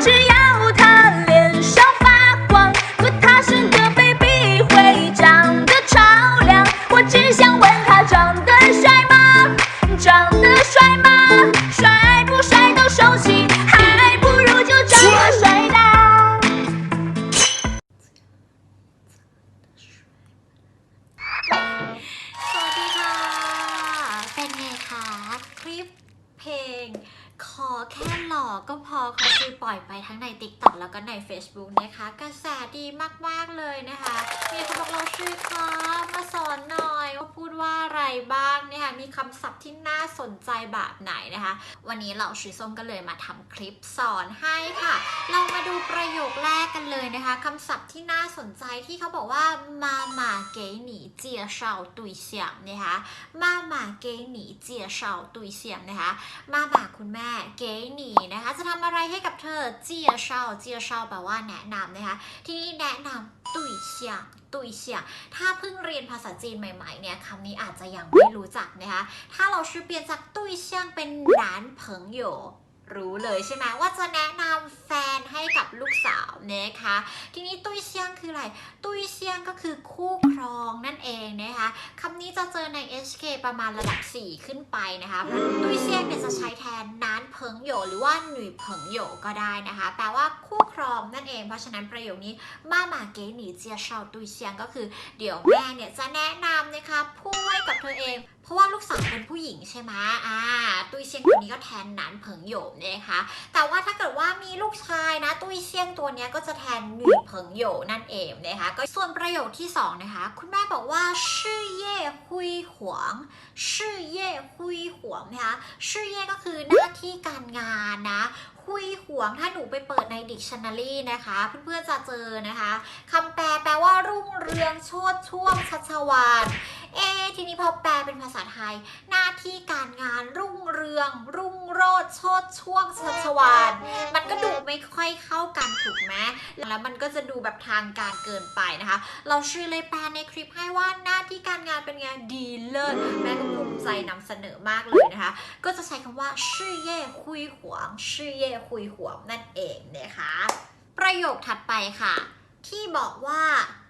只要 ทั้งใน TikTok แล้วก็ใน Facebook นะคะ กระแสดีมาก ๆ เลยนะคะ มีคนบอกเราช่วยครับมาสอนหน่อยว่าพูดว่าอะไรบ้างนะคะมีคำศัพท์ที่น่าสนใจแบบไหนนะคะ วันนี้เราชุยส้มก็เลยมาทำคลิปสอนให้ค่ะ เรามา ประโยคแรกกันเลยนะคะคำศัพท์ที่น่าสนใจที่เขาบอกว่ามามาเก๋หนีเจียเฉาตุยเสียงนะคะมามาเก๋หนีเจียเฉาตุยเสียงนะคะมามาคุณแม่เก๋หนีนะคะจะทำอะไรให้กับเธอเจียเฉาเจียเฉาแปลว่าแนะนำนะคะที่นี้แนะนำตุยเสียงตุยเสียงถ้าเพิ่งเรียนภาษาจีนใหม่ๆ เนี่ยคำนี้อาจจะยังไม่รู้จักนะคะ ถ้าเราชื่อเปลี่ยนจากตุยเซียงเป็นหนานเผิงโย รู้เลยใช่ไหมว่าจะแนะนำแฟนให้กับลูกสาวนะคะ ทีนี้ตุ้ยเซียงคืออะไร ตุ้ยเซียงก็คือคู่ครองนั่นเองนะคะคำนี้จะเจอใน HK ประมาณระดับ 4 ขึ้นไปนะคะเพราะตุ้ยเซียงเนี่ยจะใช้แทนนานเผิงโยหรือว่าหนุ่ยเผิงโยก็ได้นะคะแปลว่าคู่ครองนั่นเอง เพราะฉะนั้นประโยคนี้มาหมาเก๋หนีเจียเชาตุ้ยเซียงก็คือ เดี๋ยวแม่เนี่ยจะแนะนำนะคะพูดให้กับเธอเอง เพราะว่าลูกสาวเป็นผู้หญิงใช่ไหมอ่าตุ้ยเซียงตัวนี้ก็แทนนานเผิงโยนะคะ แต่ว่าถ้าเกิดว่ามีลูกชายนะตุ้ยเซียงตัวนี้ก็จะแทนหนุ่ยเผิงโยนั่นเองนะคะ ก็ส่วนประโยคที่สองนะคะ คุณแม่บอกว่าชื่อเย่หุยหวงชื่อเย่หุยหวงนะคะชื่อเย่ก็คือหน้าที่การงานนะหุยหวงถ้าหนูไปเปิดใน dictionary นะคะ เพื่อนๆจะเจอนะคะคำแปลแปลว่ารุ่งเรืองโชดช่วงชัชวาน เอ ทีนี้พอแปลเป็นภาษาไทย หน้าที่การงานรุ่งเรือง รุ่งโรจน์โชดช่วงชัชวานมันก็ดูไม่ค่อยเข้ากันถูกไหมแล้วมันก็จะดูแบบทางการเกินไปนะคะ เราชื่อเลยแปลในคลิปให้ว่าหน้าที่การงานเป็นไงดีเลิศแม่ก็ภูมิใจนำเสนอมากเลยนะคะ ก็จะใช้คำว่าชื่อเย่หุยหวงชื่อเย่หุยหวงนั่นเองนะคะประโยคถัดไปค่ะ ที่บอกว่า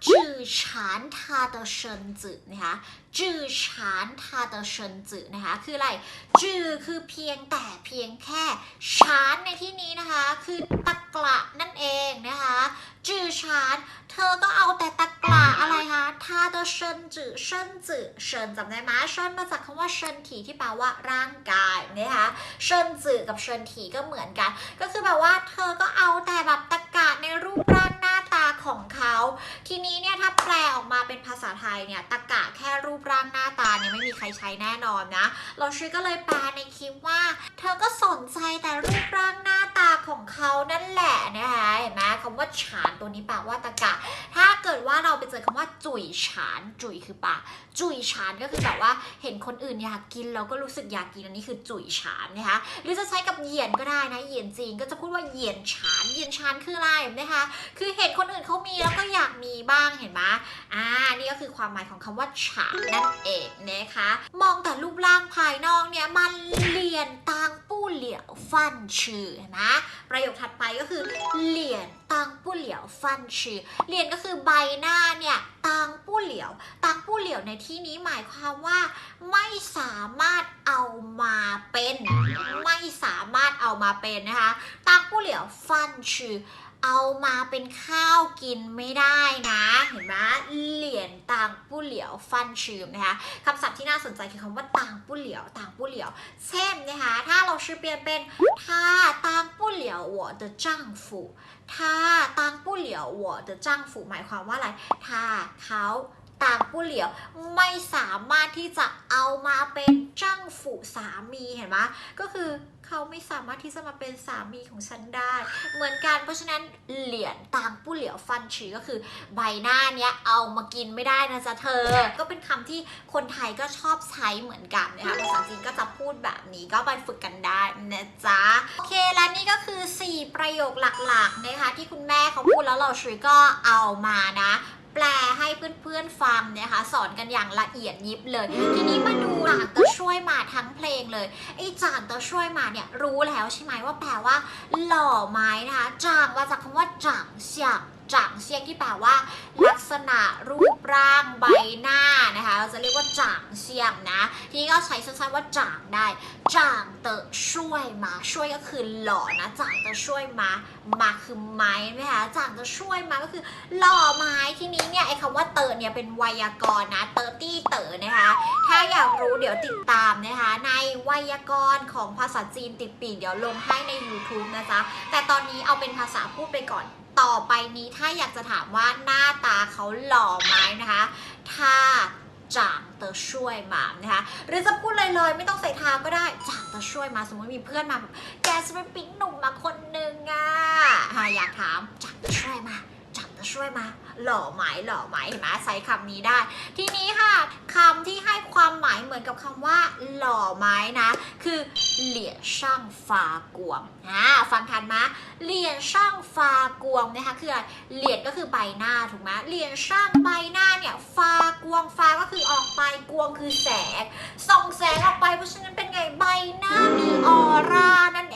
จื่อฉานทาเดเชินจือนะคะจื่อฉานทาเดเชินจือนะคะคืออะไรจื่อคือเพียงแต่เพียงแค่ฉานในที่นี้นะคะ คือตะกละนั่นเองนะคะจื่อฉาน เธอก็เอาแต่ตะกละอะไรคะทาเดเชินจือเชินจือเชินจำได้ไหมเชินมาจากคำว่าเชินถีที่แปลว่าร่างกายนะคะเชินจือกับเชินถีก็เหมือนกัน ก็คือแบบว่าเธอก็เอาแต่แบบตะกะในรูปร่างหน้าตา ของเขา ทีนี้เนี่ยถ้าแปลออกมาเป็นภาษาไทยเนี่ยตะกะแค่รูปร่างหน้าตาเนี่ยไม่มีใครใช้แน่นอนนะ เราชื่อก็เลยแปลในคลิปว่า เธอก็สนใจแต่รูปร่างหน้าตาของเขานั่นแหละนะคะเห็นไหมคำว่าฉานตัวนี้แปลว่าตะกะ ถ้าเกิดว่าเราไปเจอคำว่าจุ๋ยฉานจุ๋ยคือปากจุ๋ยฉานก็คือแบบว่าเห็นคนอื่นอยากกินเราก็รู้สึกอยากกินอันนี้คือจุ๋ยฉานนะคะหรือจะใช้กับเหยียนก็ได้นะเหยียนจีนก็จะพูดว่าเหยียนฉานเหยียนฉานคืออะไรนะคะคือเห็นคนอื่นเขามีแล้วก็อยากมีบ้างเห็นไหมอ่า นี่ก็คือความหมายของคำว่าฉานนั่นเองนะคะ มองแต่รูปร่างภายนอกเนี่ยมันเลียนตางปู้เหลียวฟันชื่อนไหมประโยคถัดไปก็คือเหลียนตางปู้เหลียวฟันชื่อเหลียนก็คือใบหน้าเนี่ยตางปู้เหลียวตางปู้เหลียวในที่นี้หมายความว่าไม่สามารถเอามาเป็น ไม่สามารถเอามาเป็นนะคะตางผู้เหลียวฟันชื่อ เอามาเป็นข้าวกินไม่ได้นะ เห็นไหมเหรียญต่างผู้เหลียวฟันชื่อนะคะคำศัพท์ที่น่าสนใจคือคำว่าต่างผู้เหลียวต่างผู้เหลียว เช่นนะคะถ้าเราชื่อเปลี่ยนเป็นถ้าต่างผู้เหลียว我的丈夫ถ้าต่างผู้เหลียว我的丈夫หมายความว่าอะไร ถ้าเขาต่างผู้เหลียว ไม่สามารถที่จะเอามาเป็นจ้างฝูสามีเห็นไหมก็คือ เขาไม่สามารถที่จะมาเป็นสามีของฉันได้ เหมือนกัน เพราะฉะนั้นเหรียญต่างผู้เหลียวฟันฉีก็คือ ใบหน้าเนี้ยเอามากินไม่ได้นะจ๊ะเธอ ก็เป็นคำที่คนไทยก็ชอบใช้เหมือนกันนะคะภาษาจีนก็จะพูดแบบนี้ก็ไปฝึกกันได้นะจ๊ะโอเคและนี่ก็คือ 4 ประโยคหลักๆนะคะที่คุณแม่เขาพูดแล้วเราชุยก็เอามานะแปลให้เพื่อนๆฟังนะคะ สอนกันอย่างละเอียดยิบเลย ทีนี้มาดูจางเตอช่วยมาทั้งเพลง เลยไอ้จางตัวช่วยมาเนี่ยรู้แล้วใช่ไหมว่าแปลว่า หล่อไหมนะคะจางมาจากคำว่าจางเสียง จางเซียงที่แปลว่า ลักษณะรูปร่างใบหน้านะคะเราจะเรียกว่าจางเซียงนะทีนี้ก็ใช้สั้นๆว่าจางได้จางเตอช่วยมาช่วยก็คือหล่อนะจางเตอช่วยมามาคือไม้ไหมคะจางเตอช่วยมาก็คือ หล่อไม้ทีนี้เนี่ยไอ้คำว่าเตอเนี่ยเป็นไวยากรณ์นะเตอตี้เตอนะคะ ถ้าอยากรู้เดี๋ยวติดตามนะคะ ในไวยากรณ์ของภาษาจีนติดปีกเดี๋ยวลงให้ใน YouTube นะจ๊ะแต่ตอนนี้เอาเป็นภาษาพูดไปก่อนต่อไปนี้ถ้าอยากจะถามว่าหน้าตาเขาหล่อไหมนะคะ ถ้าจางเตอช่วยมานะคะหรือจะพูดเลยเลยๆไม่ต้องใส่ทาก็ได้จางเตอช่วยมาสมมติมีเพื่อนมาแบบแกจะเป็นปิ๊งหนุ่มมาคนนึงอะอะอยากถามจางเตอช่วยมา ช่วยมาหล่อไหมหล่อไหมเห็นไหมใช้คำนี้ได้ ทีนี้ค่ะคำที่ให้ความหมายเหมือนกับคำว่า หล่อไหมนะ คือเหลี่ยช่างฟากวงอ่าฟังทันไหมเหลี่ยช่างฟากวงนะคะคืออะไรเหลี่ยนก็คือใบหน้าถูกไหมเหลี่ยนช่างใบหน้าเนี่ยฟากวงฟาก็คือออกไปกวงคือแสงส่องแสงออกไปเพราะฉะนั้นเป็นไงใบหน้ามีออร่านั่น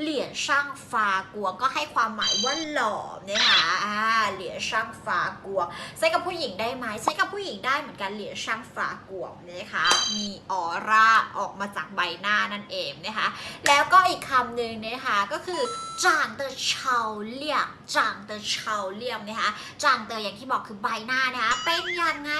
เหรียญช่างฟากัวก็ให้ความหมายว่าหล่อนะคะอ่าเหรียญช่างฟากัว ใช้กับผู้หญิงได้ไหมใช้กับผู้หญิงได้เหมือนกันเหรียญช่างฟากวงนะคะมีออร่าออกมาจากใบหน้านั่นเองนะคะแล้วก็อีกคำหนึ่งนะคะก็คือจางเตอเฉาเลี่ยงจางเตอเฉาเลี่ยงนะคะจางเตออย่างที่บอกคือใบหน้านะคะเป็นยังไง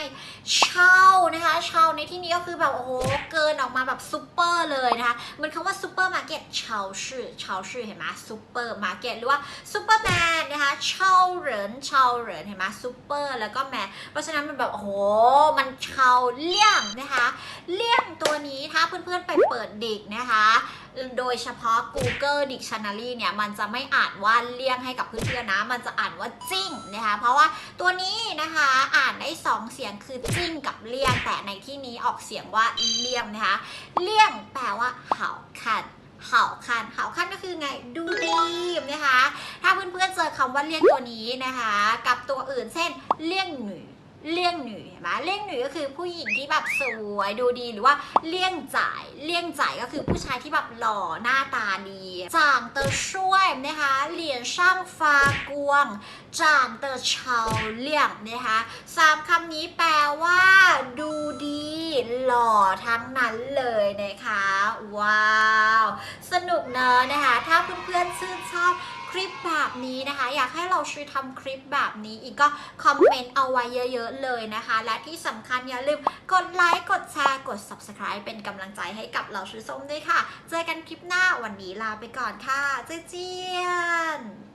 เฉานะคะเฉาในที่นี้ก็คือแบบโอ้โหเกินออกมาแบบซูเปอร์เลยนะคะเหมันคำว่าซูเปอร์มาร์เก็ตเฉาชื่อเฉาชื่อเห็นไหมซูเปอร์มาร์เก็ตหรือว่าซูเปอร์แมนนะคะเฉาเหรินเฉาเหรินเห็นไหมซูเปอร์แล้วก็แมนเพราะฉะนั้นมันแบบโอ้โหมันเชาเลี่ยงนะคะเลี่ยงตัวนี้ถ้าเพื่อนๆไปเปิดดิกนะคะ โดยเฉพาะ Google Dictionary เนี่ย มันจะไม่อ่านว่าเลี่ยงให้กับเพื่อนๆนะ มันจะอ่านว่าจริงนะคะ เพราะว่าตัวนี้นะคะอ่านได้สองเสียงคือจริงกับเลี่ยง แต่ในที่นี้ออกเสียงว่าเลี่ยงนะคะ เลี่ยงแปลว่าเห่าคันเห่าคันเห่าคันก็คือไงดูดีนะคะ ถ้าเพื่อนๆเจอคำว่าเลี่ยงตัวนี้นะคะ กับตัวอื่นเช่นเลี่ยงหนุ่ย เลี่ยงหนุ่ยเห็นไหมเลี่ยงหนุ่ยก็คือผู้หญิงที่แบบสวยดูดีหรือว่าเลี่ยงจ่ายเลี่ยงจ่ายก็คือผู้ชายที่แบบหล่อหน้าตาดีจางเตอช่วยนะคะเหลียนช่างฟ้ากวงจางเตอเฉาเลี่ยงนะคะสามคำนี้แปลว่า ดูดี หล่อทั้งนั้นเลยนะคะ ว้าว สนุกเนอะนะคะ ถ้าเพื่อนๆชื่นชอบคลิปแบบนี้นะคะ อยากให้เราช่วยทำคลิปแบบนี้อีกก็คอมเมนต์เอาไว้เยอะๆเลยนะคะ และที่สำคัญอย่าลืมกดไลค์กดแชร์กด subscribe เป็นกำลังใจให้กับเราชื่อส้มด้วยค่ะ เจอกันคลิปหน้าวันนี้ลาไปก่อนค่ะเจเจียน